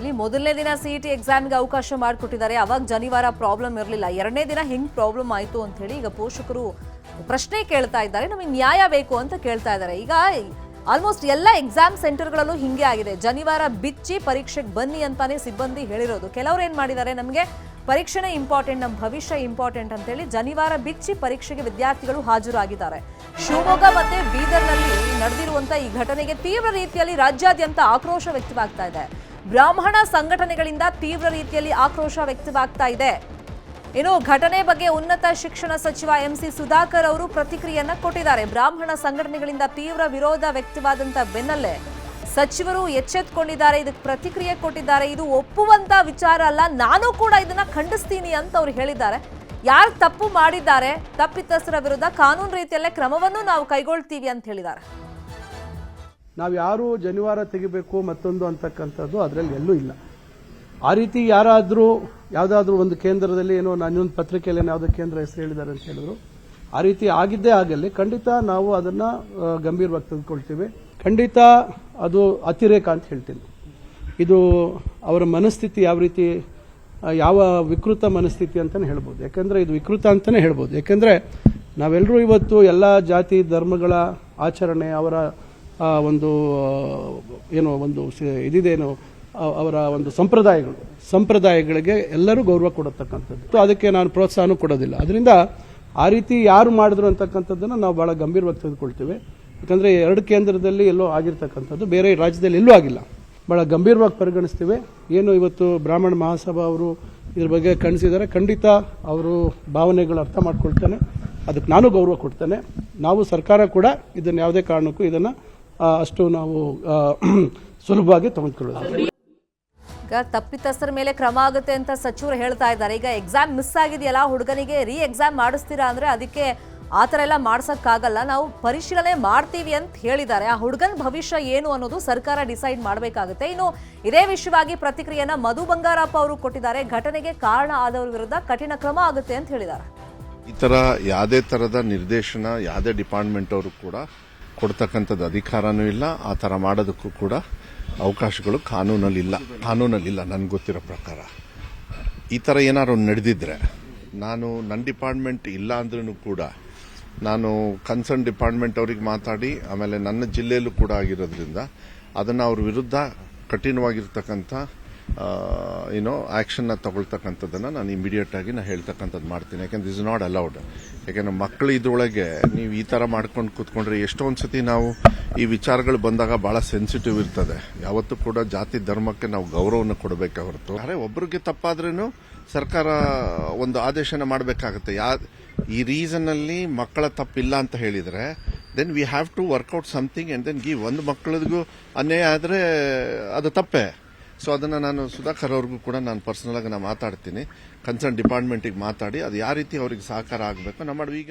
ಇಲ್ಲಿ ಮೊದಲನೇ ದಿನ ಸಿ ಟಿ ಎಕ್ಸಾಮ್ಗೆ ಅವಕಾಶ ಮಾಡಿಕೊಟ್ಟಿದ್ದಾರೆ. ಅವಾಗ ಜನಿವಾರ ಪ್ರಾಬ್ಲಮ್ ಇರಲಿಲ್ಲ. ಎರಡನೇ ದಿನ ಹೆಂಗ್ ಪ್ರಾಬ್ಲಮ್ ಆಯಿತು ಅಂತ ಹೇಳಿ ಈಗ ಪೋಷಕರು ಪ್ರಶ್ನೆ ಕೇಳ್ತಾ ಇದ್ದಾರೆ. ನಮಗೆ ನ್ಯಾಯ ಬೇಕು ಅಂತ ಕೇಳ್ತಾ ಇದ್ದಾರೆ. ಈಗ ಆಲ್ಮೋಸ್ಟ್ ಎಲ್ಲ ಎಕ್ಸಾಮ್ ಸೆಂಟರ್ಗಳಲ್ಲೂ ಹಿಂಗೆ ಆಗಿದೆ. ಜನಿವಾರ ಬಿಚ್ಚಿ ಪರೀಕ್ಷೆಗೆ ಬನ್ನಿ ಅಂತಾನೆ ಸಿಬ್ಬಂದಿ ಹೇಳಿರೋದು. ಕೆಲವರು ಏನು ಮಾಡಿದ್ದಾರೆ? ನಮಗೆ ಪರೀಕ್ಷೆನೇ ಇಂಪಾರ್ಟೆಂಟ್ ನಮ್ಮ ಭವಿಷ್ಯ ಇಂಪಾರ್ಟೆಂಟ್ ಅಂತೇಳಿ ಜನಿವಾರ ಬಿಚ್ಚಿ ಪರೀಕ್ಷೆಗೆ ವಿದ್ಯಾರ್ಥಿಗಳು ಹಾಜರಾಗಿದ್ದಾರೆ. ಶಿವಮೊಗ್ಗ ಮತ್ತೆ ಬೀದರ್ನಲ್ಲಿ ನಡೆದಿರುವಂತ ಈ ಘಟನೆಗೆ ತೀವ್ರ ರೀತಿಯಲ್ಲಿ ರಾಜ್ಯಾದ್ಯಂತ ಆಕ್ರೋಶ ವ್ಯಕ್ತವಾಗ್ತಾ ಇದೆ. ಬ್ರಾಹ್ಮಣ ಸಂಘಟನೆಗಳಿಂದ ತೀವ್ರ ರೀತಿಯಲ್ಲಿ ಆಕ್ರೋಶ ವ್ಯಕ್ತವಾಗ್ತಾ ಇದೆ. ಇನ್ನು ಘಟನೆ ಬಗ್ಗೆ ಉನ್ನತ ಶಿಕ್ಷಣ ಸಚಿವ ಎಂಸಿ ಸುಧಾಕರ್ ಅವರು ಪ್ರತಿಕ್ರಿಯೆಯನ್ನ ಕೊಟ್ಟಿದ್ದಾರೆ. ಬ್ರಾಹ್ಮಣ ಸಂಘಟನೆಗಳಿಂದ ತೀವ್ರ ವಿರೋಧ ವ್ಯಕ್ತವಾದಂತ ಬೆನ್ನಲ್ಲೇ ಸಚಿವರು ಎಚ್ಚೆತ್ಕೊಂಡಿದ್ದಾರೆ, ಇದಕ್ಕೆ ಪ್ರತಿಕ್ರಿಯೆ ಕೊಟ್ಟಿದ್ದಾರೆ. ಇದು ಒಪ್ಪುವಂತ ವಿಚಾರ ಅಲ್ಲ, ನಾನು ಕೂಡ ಇದನ್ನ ಖಂಡಿಸ್ತೀನಿ ಅಂತ ಅವ್ರು ಹೇಳಿದ್ದಾರೆ. ಯಾರು ತಪ್ಪು ಮಾಡಿದ್ದಾರೆ, ತಪ್ಪಿತಸ್ಥರ ವಿರುದ್ಧ ಕಾನೂನು ರೀತಿಯಲ್ಲೇ ಕ್ರಮವನ್ನು ನಾವು ಕೈಗೊಳ್ತೀವಿ ಅಂತ ಹೇಳಿದ್ದಾರೆ. ನಾವು ಯಾರು ಜನಿವಾರ ತೆಗಿಬೇಕು ಮತ್ತೊಂದು ಅಂತಕ್ಕಂಥದ್ದು ಅದರಲ್ಲಿ ಎಲ್ಲೂ ಇಲ್ಲ. ಆ ರೀತಿ ಯಾರಾದರೂ, ಯಾವುದಾದ್ರೂ ಒಂದು ಕೇಂದ್ರದಲ್ಲಿ ಏನೋ ನಾನೊಂದು ಪತ್ರಿಕೆಯಲ್ಲಿ ಯಾವುದೋ ಕೇಂದ್ರ ಹೆಸರು ಹೇಳಿದ್ದಾರೆ ಅಂತ ಹೇಳಿದ್ರು, ಆ ರೀತಿ ಆಗಿದ್ದೇ ಆಗಲಿ, ಖಂಡಿತ ನಾವು ಅದನ್ನು ಗಂಭೀರವಾಗಿ ತೆಗೆದುಕೊಳ್ತೀವಿ ಖಂಡಿತ ಅದು ಅತಿರೇಕ ಅಂತ ಹೇಳ್ತೀನಿ. ಇದು ಅವರ ಮನಸ್ಥಿತಿ ಯಾವ ರೀತಿ ಯಾವ ವಿಕೃತ ಮನಸ್ಥಿತಿ ಅಂತಲೇ ಹೇಳ್ಬೋದು. ಯಾಕಂದ್ರೆ ಇದು ವಿಕೃತ ಅಂತಲೇ ಹೇಳ್ಬೋದು. ಯಾಕಂದ್ರೆ ನಾವೆಲ್ಲರೂ ಇವತ್ತು ಎಲ್ಲ ಜಾತಿ, ಧರ್ಮಗಳ ಆಚರಣೆ, ಅವರ ಒಂದು ಏನೋ ಒಂದು ಇದಿದೇನೋ ಅವರ ಒಂದು ಸಂಪ್ರದಾಯಗಳು. ಸಂಪ್ರದಾಯಗಳಿಗೆ ಎಲ್ಲರೂ ಗೌರವ ಕೊಡತಕ್ಕಂಥದ್ದು. ಅದಕ್ಕೆ ನಾನು ಪ್ರೋತ್ಸಾಹನೂ ಕೊಡೋದಿಲ್ಲ. ಅದರಿಂದ ಆ ರೀತಿ ಯಾರು ಮಾಡಿದ್ರು ಅಂತಕ್ಕಂಥದ್ದನ್ನು ನಾವು ಭಾಳ ಗಂಭೀರವಾಗಿ ತೆಗೆದುಕೊಳ್ತೇವೆ ಯಾಕಂದರೆ ಎರಡು ಕೇಂದ್ರದಲ್ಲಿ ಎಲ್ಲೋ ಆಗಿರ್ತಕ್ಕಂಥದ್ದು, ಬೇರೆ ರಾಜ್ಯದಲ್ಲಿ ಎಲ್ಲೂ ಆಗಿಲ್ಲ. ಭಾಳ ಗಂಭೀರವಾಗಿ ಪರಿಗಣಿಸ್ತೇವೆ. ಏನು ಇವತ್ತು ಬ್ರಾಹ್ಮಣ ಮಹಾಸಭಾ ಅವರು ಇದ್ರ ಬಗ್ಗೆ ಕಣಿಸಿದ್ದಾರೆ ಖಂಡಿತ ಅವರು ಭಾವನೆಗಳು ಅರ್ಥ ಮಾಡ್ಕೊಳ್ತಾನೆ. ಅದಕ್ಕೆ ನಾನು ಗೌರವ ಕೊಡ್ತೇನೆ. ನಾವು ಸರ್ಕಾರ ಕೂಡ ಇದನ್ನು ಯಾವುದೇ ಕಾರಣಕ್ಕೂ ಇದನ್ನ ಅಷ್ಟು ನಾವು ಸುಲಭವಾಗಿ ತೆಗೆದುಕೊಳ್ಳೋದು ಈಗ ತಪ್ಪಿತಸ್ಥರ ಮೇಲೆ ಕ್ರಮ ಆಗುತ್ತೆ ಅಂತ ಸಚಿವರು ಹೇಳ್ತಾ ಇದ್ದಾರೆ. ಈಗ ಎಕ್ಸಾಮ್ ಮಿಸ್ ಆಗಿದೆಯಲ್ಲ ಹುಡುಗನಿಗೆ ರೀ ಎಕ್ಸಾಮ್ ಮಾಡಿಸ್ತೀರಾ ಅಂದ್ರೆ ಅದಕ್ಕೆ ಆ ಥರ ಎಲ್ಲ ಮಾಡ್ಸೋಕ್ಕಾಗಲ್ಲ. ನಾವು ಪರಿಶೀಲನೆ ಮಾಡ್ತೀವಿ ಅಂತ ಹೇಳಿದ್ದಾರೆ. ಆ ಹುಡುಗನ ಭವಿಷ್ಯ ಏನು ಅನ್ನೋದು ಸರ್ಕಾರ ಡಿಸೈಡ್ ಮಾಡಬೇಕಾಗುತ್ತೆ. ಇನ್ನು ಇದೇ ವಿಷಯವಾಗಿ ಪ್ರತಿಕ್ರಿಯೆಯನ್ನು ಮಧು ಬಂಗಾರಪ್ಪ ಅವರು ಕೊಟ್ಟಿದ್ದಾರೆ. ಘಟನೆಗೆ ಕಾರಣ ಆದವರ ವಿರುದ್ಧ ಕಠಿಣ ಕ್ರಮ ಆಗುತ್ತೆ ಅಂತ ಹೇಳಿದ್ದಾರೆ. ಈ ಥರ ಯಾವುದೇ ಥರದ ನಿರ್ದೇಶನ ಯಾವುದೇ ಡಿಪಾರ್ಟ್ಮೆಂಟ್ ಅವರು ಕೂಡ ಕೊಡ್ತಕ್ಕಂಥದ್ದು ಅಧಿಕಾರನೂ ಇಲ್ಲ, ಆ ತರ ಮಾಡೋದಕ್ಕೂ ಕೂಡ ಅವಕಾಶಗಳು ಕಾನೂನಲ್ಲಿಲ್ಲ. ಕಾನೂನಲ್ಲಿಲ್ಲ, ನನ್ಗೆ ಗೊತ್ತಿರೋ ಪ್ರಕಾರ. ಈ ತರ ಏನಾದ್ರು ನಡೆದಿದ್ರೆ, ನಾನು ನನ್ನ ಡಿಪಾರ್ಟ್ಮೆಂಟ್ ಇಲ್ಲ ಅಂದ್ರೂ ಕೂಡ, ನಾನು ಕನ್ಸರ್ನ್ ಡಿಪಾರ್ಟ್ಮೆಂಟ್ ಅವ್ರಿಗೆ ಮಾತಾಡಿ, ಆಮೇಲೆ ನನ್ನ ಜಿಲ್ಲೆಯಲ್ಲೂ ಕೂಡ ಆಗಿರೋದ್ರಿಂದ, ಅದನ್ನು ಅವ್ರ ವಿರುದ್ಧ ಕಠಿಣವಾಗಿರ್ತಕ್ಕಂಥ ಏನೋ ಆಕ್ಷನ್ನ ತಗೊಳ್ತಕ್ಕಂಥದ್ದನ್ನು ನಾನು ಇಮಿಡಿಯೇಟ್ ಆಗಿ ನಾನು ಹೇಳ್ತಕ್ಕಂಥದ್ದು ಮಾಡ್ತೀನಿ. ಯಾಕಂದ್ರೆ ಇಸ್ ನಾಟ್ ಅಲೌಡ್ ಯಾಕಂದ್ರೆ ಮಕ್ಕಳು ಇದ್ರೊಳಗೆ ನೀವು ಈ ತರ ಮಾಡ್ಕೊಂಡು ಕೂತ್ಕೊಂಡ್ರೆ ಎಷ್ಟೊಂದು ಸತಿ ನಾವು ಈ ವಿಚಾರಗಳು ಬಂದಾಗ ಬಹಳ ಸೆನ್ಸಿಟಿವ್ ಇರ್ತದೆ. ಯಾವತ್ತೂ ಕೂಡ ಜಾತಿ ಧರ್ಮಕ್ಕೆ ನಾವು ಗೌರವವನ್ನು ಕೊಡಬೇಕೆ ಹೊರತು. ಅರೆ ಒಬ್ಬರಿಗೆ ತಪ್ಪಾದ್ರೂ ಸರ್ಕಾರ ಒಂದು ಆದೇಶನ ಮಾಡಬೇಕಾಗುತ್ತೆ. ಯಾ, ಈ ರೀಸನ್ ಅಲ್ಲಿ ಮಕ್ಕಳ ತಪ್ಪಿಲ್ಲ ಅಂತ ಹೇಳಿದ್ರೆ then we have to work out something and then give ಒಂದು ಮಕ್ಕಳಿಗೂ ಅನ್ಯಾಯ ಆದರೆ ಅದು ತಪ್ಪೇ. ಸೊ ಅದನ್ನು ನಾನು ಸುಧಾಕರ್ ಅವ್ರಿಗೂ ಕೂಡ ನಾನು ಪರ್ಸನಲ್ ಆಗಿ ನಾನು ಮಾತಾಡ್ತೀನಿ. ಕನ್ಸರ್ನ್ ಡಿಪಾರ್ಟ್ಮೆಂಟಿಗೆ ಮಾತಾಡಿ, ಅದು ಯಾವ ರೀತಿ ಅವ್ರಿಗೆ ಸಹಕಾರ ಆಗಬೇಕು ನಮ್ಮ ಈಗ